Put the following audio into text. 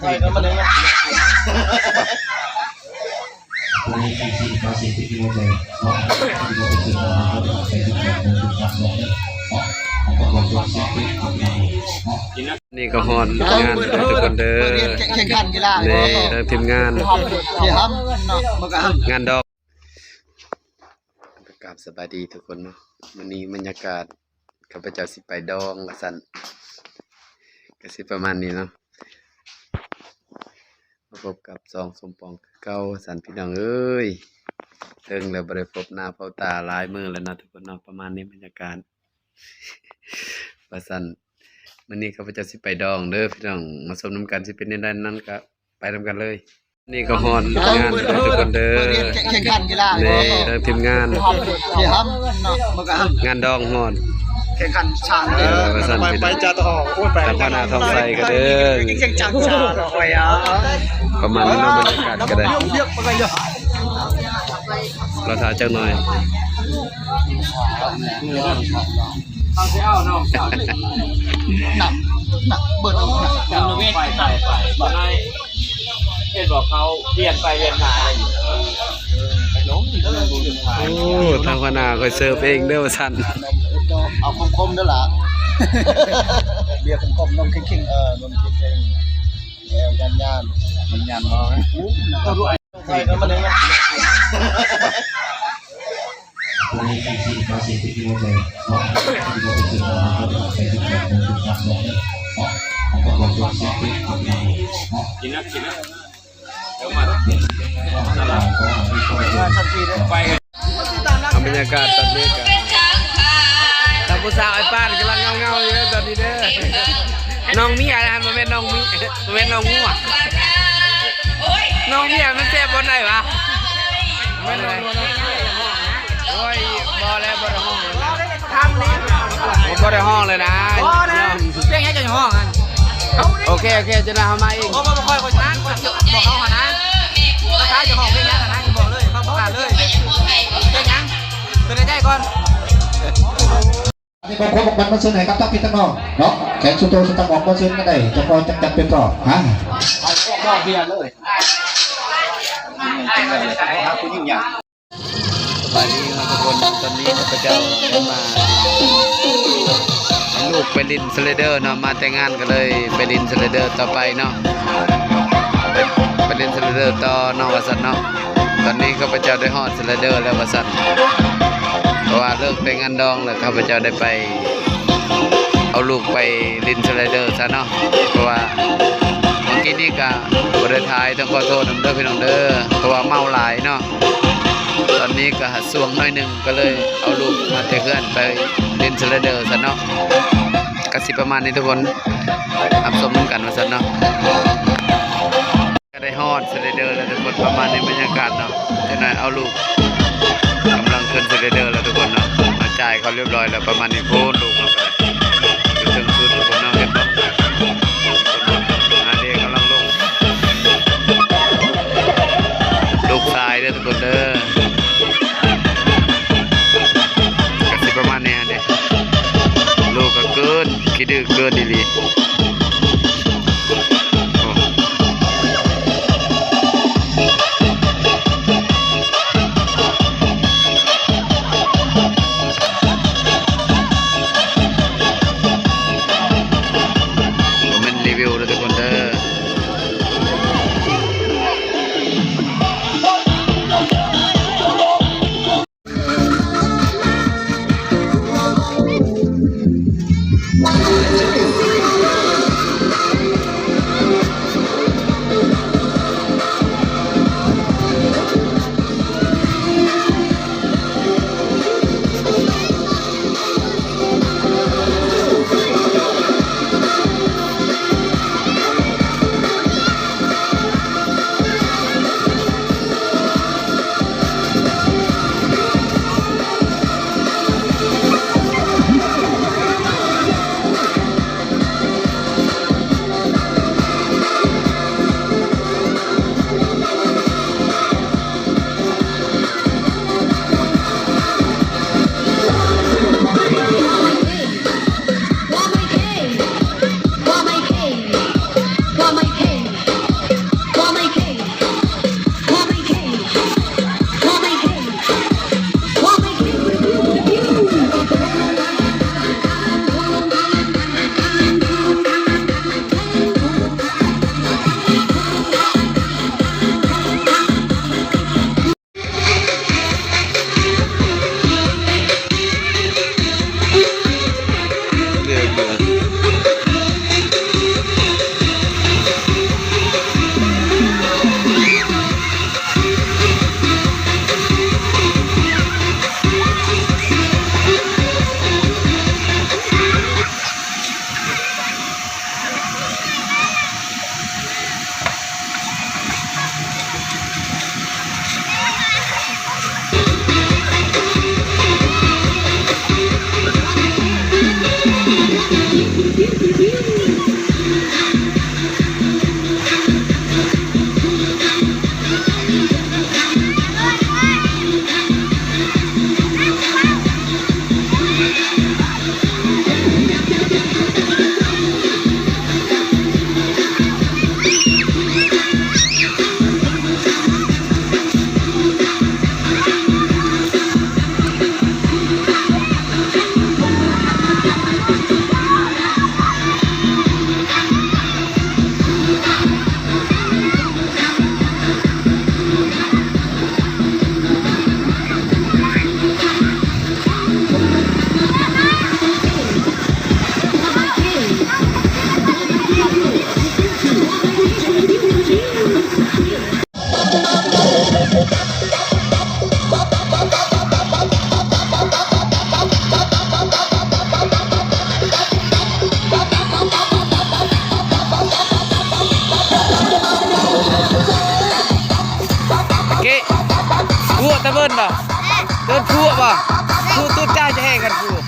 ใส่กันมาเลยนะนี่ก็ฮอนงานทุกคนเด้อแข่งขันกีฬานี่ทางทีมงานงานดอกกราบสบายดีทุกคนเนาะวันนี้บรรยากาศข้าพเจ้าสิไปดองว่าซั่นก็สิประมาณนี้เนาะ บกับซองสมปองเก่าว่าซั่นพี่น้องเอ้ยเทิงแล้วบ่ได้พบหน้าพบตาลายมือแล้วนะทุกคนเนาะประมาณนี้บรรยากาศว่าซั่นมื้อนี้ข้าพเจ้าสิไปดองเด้อพี่น้องมาชมนํกันสิเป็นได้นั้นก็ไปนํกันเลย นี่ก็ฮอนงานทุกคนเด้อเนแข่งขันกีฬานี่ยทีมงานงานดองฮอน แข่งขันชาญเออว่าซั่นไปพี่ไปน้องจะต่อโอ้ยไปตามพนาทองใสก็เด้อแข่งจังชาญไปอะประมาณนี้เนาะบรรยากาศก็ได้เยอะไปเยอะเราถ่ายจักหน่อยหนักหนักเบิดเอาหนักจะไปไปไปบอกให้เห็นบอกเขาเรียนไปเรียนมาอะไรอยู่ โอ้ทางพนาคอยเสิร์ฟเองเด้อว่าซั่นเอาคมๆด้วยล่ะเบียร์คมๆนมเค็งๆเออนมเค็งๆแอวยันยันมันยันเนาะก็รู้ใส่กันมาเลยนะกินนะกินนะเดี๋ยวมา ทันทีเลยไปกันเอาบรรยากาศตอนนี้กันทาผู้สาวไอ้ป้านกำลังเงาๆอยู่เด้อตอนนี้เด้อน้องมียนะฮะบ่แม่นน้องมีบ่แม่นน้องงัวน้องมียมันแซ่บบ่ได้วะบ่ได้โอ้ยบ่แล้วบ่ได้ห้องเลยนะทำนี่ผมบ่ได้ห้องเลยนะพอนะเพียงแค่จะห้องกันโอเคโอเคจะนาเอามาเองผมมาคอยคอยชนะบอกเขาหานะรา เป็นได้ก่อนนี่ก็ควบมันมาซื้อไหนครับตั้งพี่ตั้งนอกเนาะแขนสุดโตสุดตั้งออกมาซื้อกันได้จะพอจัดจัดเป็นต่อฮะก็เบียร์เลยคุณยิ่งใหญ่สบายดีครับทุกคนตอนนี้ข้าพเจ้าได้มาให้ลูกไปลินสไลเดอร์เนาะมาแต่งงานกันเลยไปลินสไลเดอร์ต่อไปเนาะไปไปลินสไลเดอร์ต่อเนอกวสันเนาะตอนนี้ข้าพเจ้าได้ฮอดสไลเดอร์แล้ววสันเพราะ ว่าเลิกแต่งงานดองแล้วข้าพเจ้าได้ไป เอาลูกไปลินสไลเดอร์ซะเนาะเพราะว่าเมื่อกี้นี่ก็บริทายต้องขอโทษนำเด้อพี่น้องเด้อเพราะว่าเมาหลายเนาะตอนนี้ก็หัดสวงน่อยหนึ่งก็เลยเอาลูกมาเทเพื่อนไปเล่นสไลเดอร์ซะเนาะกระสิประมาณนี้ทุกคนอับสมน้ำกันมาซะเนาะก็ได้ฮอดสไลเดอร์แล้วทุกคนประมาณนี้บรรยากาศเนาะจ้านายเอาลูก กำลังขึ้นสไลเดอร์แล้วทุกคนเนาะมาจ่ายเขาเรียบร้อยแล้วประมาณนี้โพนลูกเราก็ได้อยู่ถึงสุดทุกคนเนาะเห็นปะอาเด็กกำลังลงลูกชายเด้อทุกคนเด้อ เดินพัวบ่พัวตุ๊ดจ้าจะแหงกันพัว